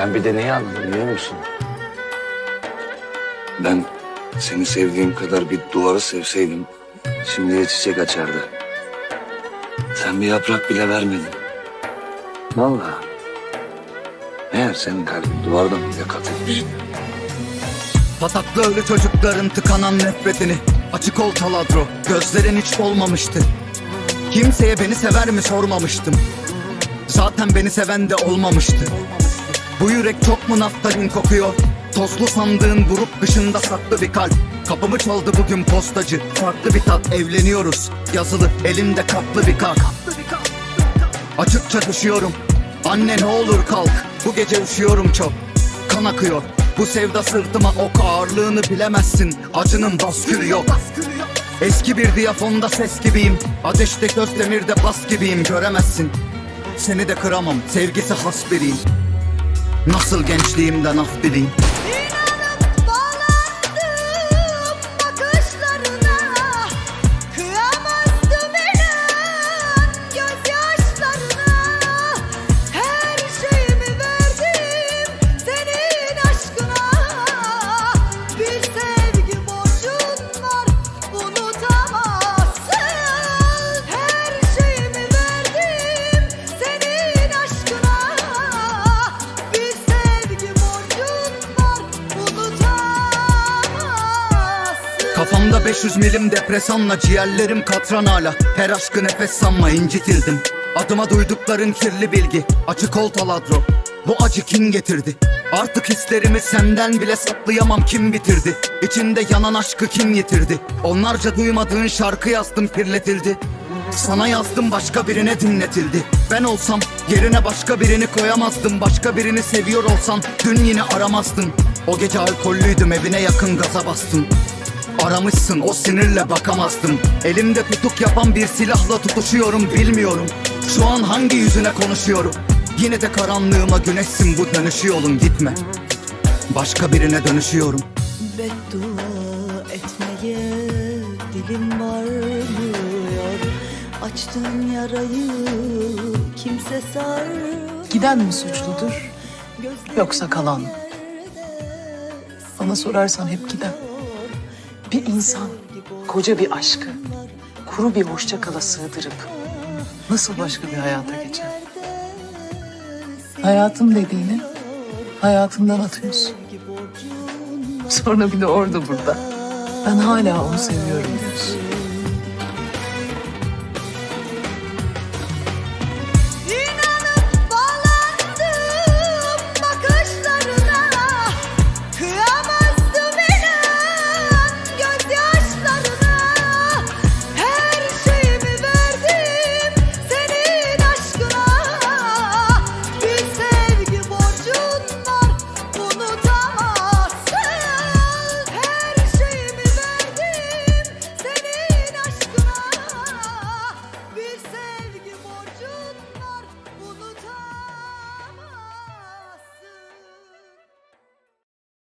Ben bir de neyi anladım biliyor musun? Ben seni sevdiğim kadar bir duvarı sevseydim şimdiye çiçek açardı. Sen bir yaprak bile vermedin. Vallahi. Meğer senin kalbin duvardan bile katıymış. Pataklı ölü çocukların tıkanan nefretini Açık ol taladro gözlerin hiç olmamıştı Kimseye beni sever mi sormamıştım Zaten beni seven de olmamıştı Bu yürek çok mu naftalin kokuyor? Tozlu sandığın buruk dışında saklı bir kalp. Kapımı çaldı bugün postacı. Farklı bir tat evleniyoruz. Yazılı elimde katlı bir kart Açıkça düşüyorum. Anne ne olur kalk. Bu gece üşüyorum çok. Kan akıyor. Bu sevda sırtıma ok ağırlığını bilemezsin. Acının baskülü yok. Eski bir diyafonda ses gibiyim. Ateşte köstemirde bas gibiyim. Göremezsin. Seni de kıramam. Sevgisi has biriyim Nasıl gençliğimden af dileyim Kafamda 500 milim depresanla ciğerlerim katran hala. Her aşkı nefes sanma incitildim Adıma duydukların kirli bilgi Açık ol taladro. Bu acı kim getirdi? Artık hislerimi senden bile saklayamam kim bitirdi? İçinde yanan aşkı kim yitirdi? Onlarca duymadığın şarkı yazdım kirletildi. Sana yazdım başka birine dinletildi. Ben olsam yerine başka birini koyamazdım. Başka birini seviyor olsam dün yine aramazdın. O gece alkollüydüm evine yakın gaza bastım Aramışsın o sinirle bakamazdım. Elimde tutuk yapan bir silahla tutuşuyorum bilmiyorum. Şu an hangi yüzüne konuşuyorum? Yine de karanlığıma güneşsin bu dönüşü yolun gitme. Başka birine dönüşüyorum. Beddua etmeye dilim varmıyor. Açtığın yarayı kimse sarmıyor. Giden mi suçludur yoksa kalan? Mı? Bana sorarsan hep giden. Bir insan koca bir aşkı kuru bir hoşça kala sığdırıp nasıl başka bir hayata geçer? Hayatım dediğini hayatından atıyorsun. Sonra bir de orada burada. Ben hala onu seviyorum diyorsun.